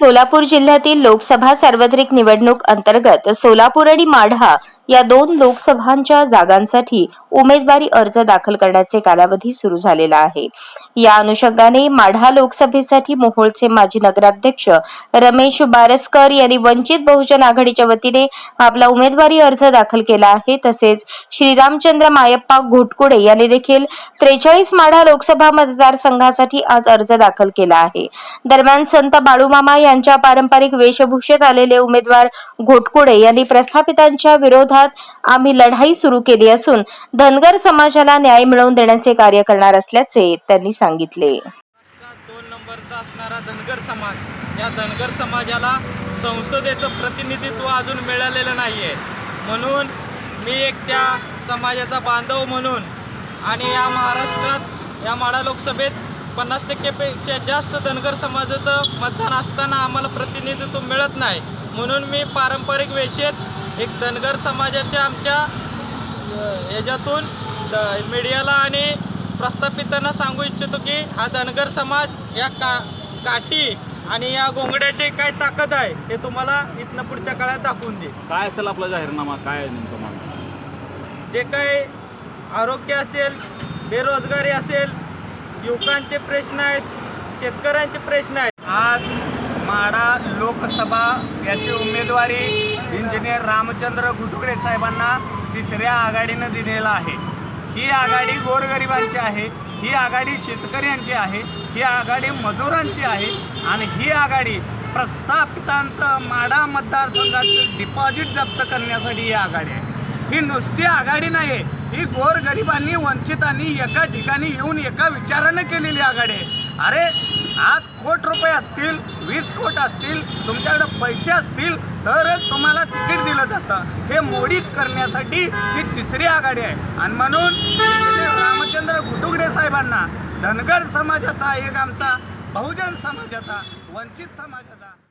सोलापूर जिल्ह्यातील लोकसभा सार्वत्रिक निवडणूक अंतर्गत सोलापूर आणि माढा या दोन लोकसभांच्या जागांसाठी उमेदवारी अर्ज दाखल करण्याचे कालावधी सुरू झालेला आहे. या अनुषंगाने माढा लोकसभेसाठी मोहोळचे माजी नगराध्यक्ष रमेश बारसकर यांनी वंचित बहुजन आघाडीच्या वतीने आपला उमेदवारी अर्ज दाखल केला आहे. तसेच श्रीरामचंद्र मायप्पा घोटकुडे यांनी देखील त्रेचाळीस माढा लोकसभा मतदारसंघासाठी आज अर्ज दाखल केला आहे. दरम्यान संत बाळूमामा यांच्या पारंपरिक वेशभूषेत आलेले उमेदवार घोटकुडे यांनी प्रस्थापितांच्या विरोधात आम्ही लढाई सुरू केली असून धनगर समाजाला न्याय मिळवून देण्याचे कार्य करणार असल्याचे त्यांनी सांगितले. दोन नंबरचा असणारा धनगर समाज या धनगर समाजाला संसदेचं प्रतिनिधित्व अजून मिळालेलं नाही आहे म्हणून मी एक त्या समाजाचा बांधव म्हणून आणि या महाराष्ट्रात या माडा लोकसभेत पन्नास टक्केपेक्षा जास्त धनगर समाजाचं मतदान असताना आम्हाला प्रतिनिधित्व मिळत नाही. म्हणून मी पारंपरिक वेशेत एक धनगर समाजाच्या आमच्या याच्यातून द- मीडियाला आणि प्रस्थापितांना सांगू इच्छितो की हा धनगर समाज या का काठी आणि या गोंगड्याची काय ताकद आहे ते तुम्हाला इथनं पुढच्या काळात दाखवून देईल. काय असेल आपला जाहीरनामा? काय आहे नेमकं मागणं जे काही आरोग्य असेल बेरोजगारी असेल युवकांचे प्रश्न आहेत शेतकऱ्यांचे प्रश्न आहेत. आज माडा लोकसभा याची उमेदवारी इंजिनियर रामचंद्र घुटुकडे साहेबांना तिसऱ्या आघाडीनं दिलेला आहे. ही आघाडी गोरगरिबांची आहे ही आघाडी शेतकऱ्यांची आहे ही आघाडी मजुरांची आहे आणि ही आघाडी प्रस्थापितांचं माडा मतदारसंघाचं डिपॉझिट जप्त करण्यासाठी ही आघाडी आहे. ही नुसती आघाडी नाही आहे ही गोरगरिबांनी वंचितांनी एका ठिकाणी येऊन एका विचारानं केलेली आघाडी आहे. अरे आज कोट रुपये असतील वीस कोट असतील तुमच्याकडे पैसे असतील तरच तुम्हाला तिकीट दिलं जातं. हे मोडीत करण्यासाठी ही तिसरी आघाडी आहे. आणि म्हणून रामचंद्र घुटुगडे साहेबांना धनगर समाजाचा एक आमचा बहुजन समाजाचा वंचित समाजाचा